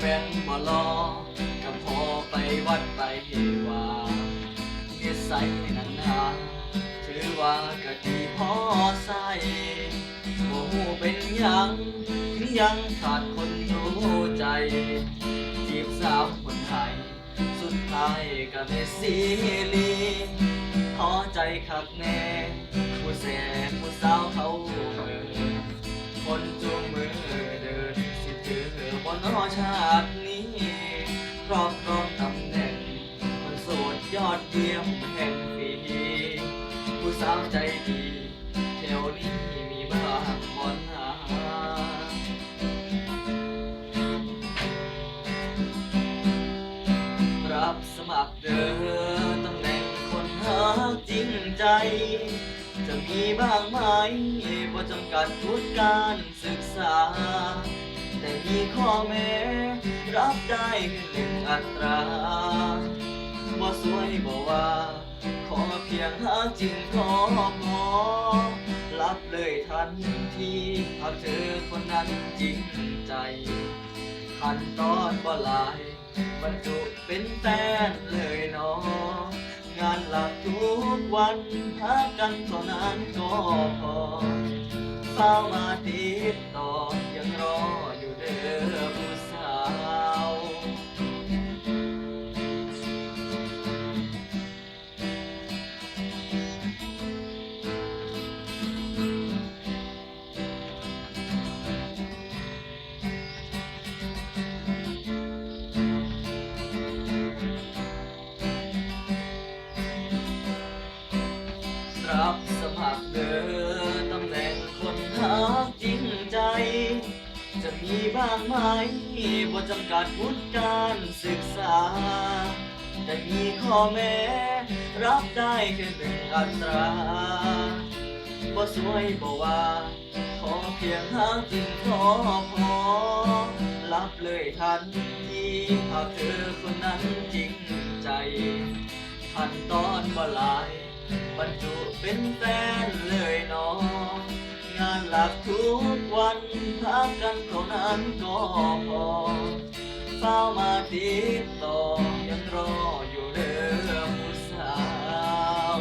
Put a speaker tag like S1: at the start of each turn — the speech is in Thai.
S1: แมงบ่รอก็พอไปวัดไปว่านิสัยนั้นนาถือว่าก็ดีพอใส่บ่ฮู้เป็นหยังถึงยังขาดคนรู้ใจ จีบสาวคนไทย สุดท้ายก็ไม่สีลีท้อใจคักแน่ผู้แสบผู้สาวเขาเมือคนจู นอชาตินี้ครอบครองตำแหน่งคนโสดยอดเยี่ยมแห่งปีผู้สาวใจดีแถวนี้มีบ้างบนหารับสมัครเดินตำแหน่งคนหาจริงใจจะมีบ้างไหมบ่จำกัดทุนการศึกษา มีข้อแม้ รับได้หนึ่งอัตราบ่สวยบ่ว่า ขอเพียงหาจริงขอพอรับเลยทันทีหากเธอคนนั้นจริงใจขันตอนบ่หลายบรรจุเป็นแฟนเลยนาะงานหลักทุกวันหากันเท่านั้นก็พอเข้ามาติด รับสมัครเดินตำแหน่งคนหาจริงใจ จะมีบ้างไหมบ่จำกัดวุฒิการศึกษา แต่มีข้อแม้ รับได้แค่หนึ่งอัตราบ่สวยบ่ว่า ขอเพียงหาจริงขอพอ รับเลยทันทีหากเธอคนนั้นจริงใจขั้นตอนบ่หลาย บรรจุเป็นแฟนเลยน้องงานหลักทุกวันพักกันเท่านั้นก็พอเฝ้ามาติดต่อยังรออยู่เด้อผู้สาว